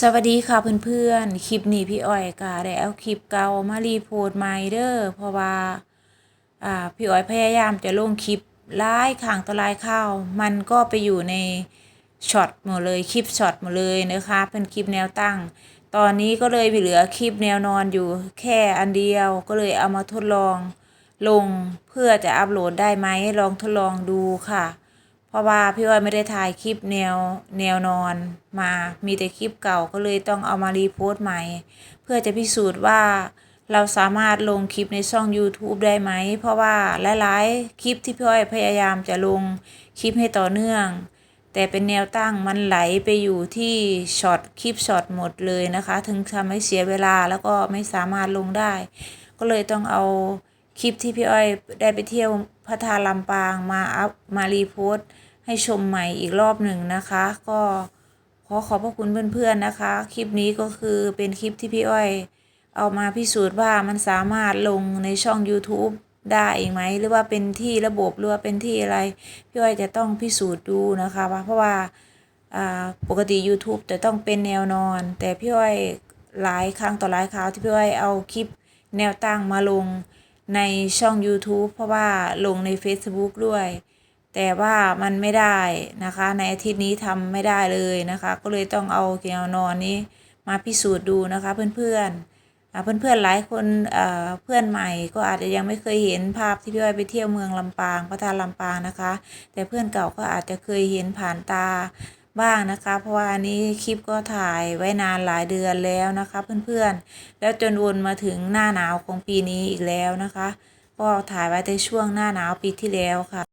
สวัสดีค่ะเพื่อนๆ คลิปนี้พี่อ้อยก็ได้เอาคลิปเก่ามารีโพสต์ใหม่เด้อเพราะว่าอ่าพี่อ้อยพยายามจะลงคลิปลายครั้งต่อหลายคราว มันก็ไปอยู่ในช็อตหมดเลยคลิปช็อตหมดเลยนะคะเป็นคลิปแนวตั้ง ตอนนี้ก็เลยเหลือคลิปแนวนอนอยู่แค่อันเดียวก็เลยเอามาทดลองลงเพื่อจะอัปโหลดได้ไหมลองทดลองดูค่ะ เพราะว่าพี่อ้อยไม่ได้ถ่ายคลิปแนวแนวนอนมา มีแต่คลิปเก่าก็เลยต้องเอามารีโพสต์ใหม่ เพื่อจะพิสูจน์ว่าเราสามารถลงคลิปในช่อง YouTube ได้ไหม เพราะว่าหลายๆ คลิปที่พี่อ้อยพยายามจะลงคลิปให้ต่อเนื่อง แต่เป็นแนวตั้งมันไหลไปอยู่ที่ช็อตคลิปช็อตหมดเลยนะคะ ถึงทำให้เสียเวลาแล้วก็ไม่สามารถลงได้ ก็เลยต้องเอาคลิปที่พี่อ้อยได้ไปเที่ยว พัทาลำปางมาอัพมารีโพสต์ให้ชมใหม่อีกรอบหนึ่งนะคะ ก็ขอขอบพระคุณเพื่อนๆนะคะ คลิปนี้ก็คือเป็นคลิปที่พี่อ้อย เอามาพิสูจน์ว่ามันสามารถลงในช่อง YouTube ได้ไหมหรือว่าเป็นที่ระบบหรือว่าเป็นที่อะไร พี่อ้อยจะต้องพิสูจน์ดูนะคะว่าเพราะว่าอ่าปกติ YouTube จะต้องเป็นแนวนอน แต่พี่อ้อยหลายครั้งต่อหลายคราวที่พี่อ้อยเอาคลิปแนวตั้งมาลง ในช่อง YouTube เพราะว่าลงใน Facebook ด้วย แต่ว่ามันไม่ได้นะคะ ในอาทิตย์นี้ทำไม่ได้เลยนะคะ ก็เลยต้องเอาแนวนอนนี้มาพิสูจน์ดูนะคะเพื่อนๆอ่าเพื่อนๆหลายคนเอ่อเพื่อนใหม่ก็อาจจะยังไม่เคยเห็นภาพที่พี่อ้อยไปเที่ยวเมืองลำปางพระธาตุลำปางนะคะ แต่เพื่อนเก่าก็อาจจะเคยเห็นผ่านตา บ้างนะคะ เพราะว่าอันนี้คลิปก็ถ่ายไว้นานหลายเดือนแล้วนะคะ เพื่อนๆ แล้วจนวนมาถึงหน้าหนาวของปีนี้อีกแล้วนะคะ ก็ถ่ายไว้ในช่วงหน้าหนาวปีที่แล้วค่ะ